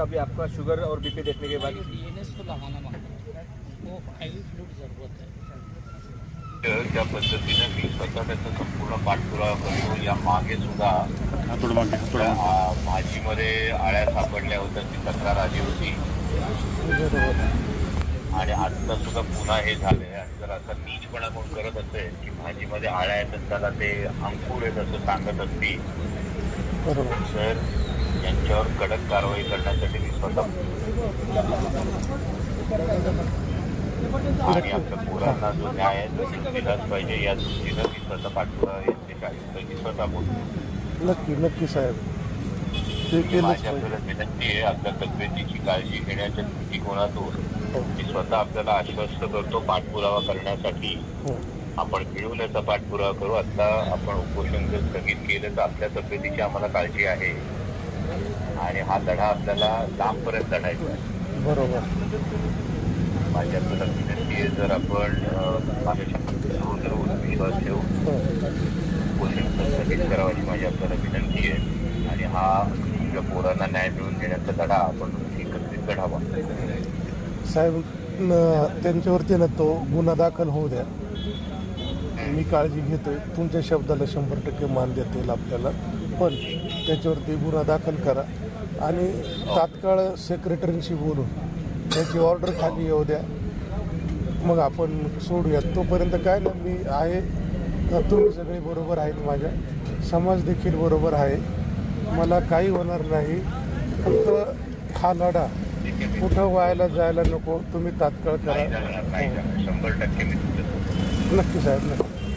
अभी आपका शुगर और बीपी देखने के बाद? डीएनएस को लगाना मांगता है। वो आईवी फ्लूड ज़रूरत है। तर ज्या पद्धतीनं मी स्वतः त्याचा संपूर्ण पाठपुरावा करतो या मागे सुद्धा भाजीमध्ये आळ्या सापडल्या होत्या ती तक्रार आली होती? आणि आता सुद्धा पुन्हा हे झालंय. आणि जर असा नीचपणा कोण करत असेल की भाजीमध्ये आळ्या आहेत तर त्याला ते अंकुर आहेत असं सांगत असतील तर यांच्यावर कडक कारवाई करण्यासाठी मी स्वतः आणि आपल्या पोरांना जो न्याय आहे तो दिलाच पाहिजे या दृष्टीनं मी स्वतः पाठपुरावा यांचे मी स्वतः बोलतो. नक्की नक्की साहेब. ते केलंच माझी पाहिजे. आपल्याला विनंती आहे आपल्या तब्येतीची काळजी घेण्याच्या दृष्टिकोनातून हो, मी स्वतः आपल्याला आश्वस्त करतो पाठपुरावा करण्यासाठी. हो. आपण मिळून याचा पाठपुरावा करू. आता आपण उपोषण जर स्थगित केलं तर आपल्या तब्येतीची आम्हाला काळजी आहे. आणि हा लढा आपल्याला लांबपर्यंत लढायचा आहे. बरोबर. माझी आपल्याला विनंती आहे जर आपण माझ्या विश्वास ठेवून स्थगित करावं अशी माझी आपल्याला विनंती आहे. आणि हा आपल्या पोरांना न्याय मिळवून देण्याचा लढा आपण एकत्रित लढावा साहेब त्यांच्यावरती ना तो गुन्हा दाखल होऊ द्या. मी काळजी घेतोय. तुमच्या शब्दाला शंभर टक्के मान देता येईल आपल्याला. पण त्याच्यावरती गुन्हा दाखल करा. आणि तात्काळ सेक्रेटरींशी बोलून त्याची ऑर्डर खाली येऊ द्या. मग आपण सोडूयात. तोपर्यंत काय ना मी आहे. तुम्ही सगळे बरोबर आहेत माझ्या. समाज देखील बरोबर आहे. मला काही होणार नाही. फक्त हा लढा कुठं व्हायला जायला नको तुम्ही तात्काळ करा. शंभर टक्के नक्की साहेब नक्की.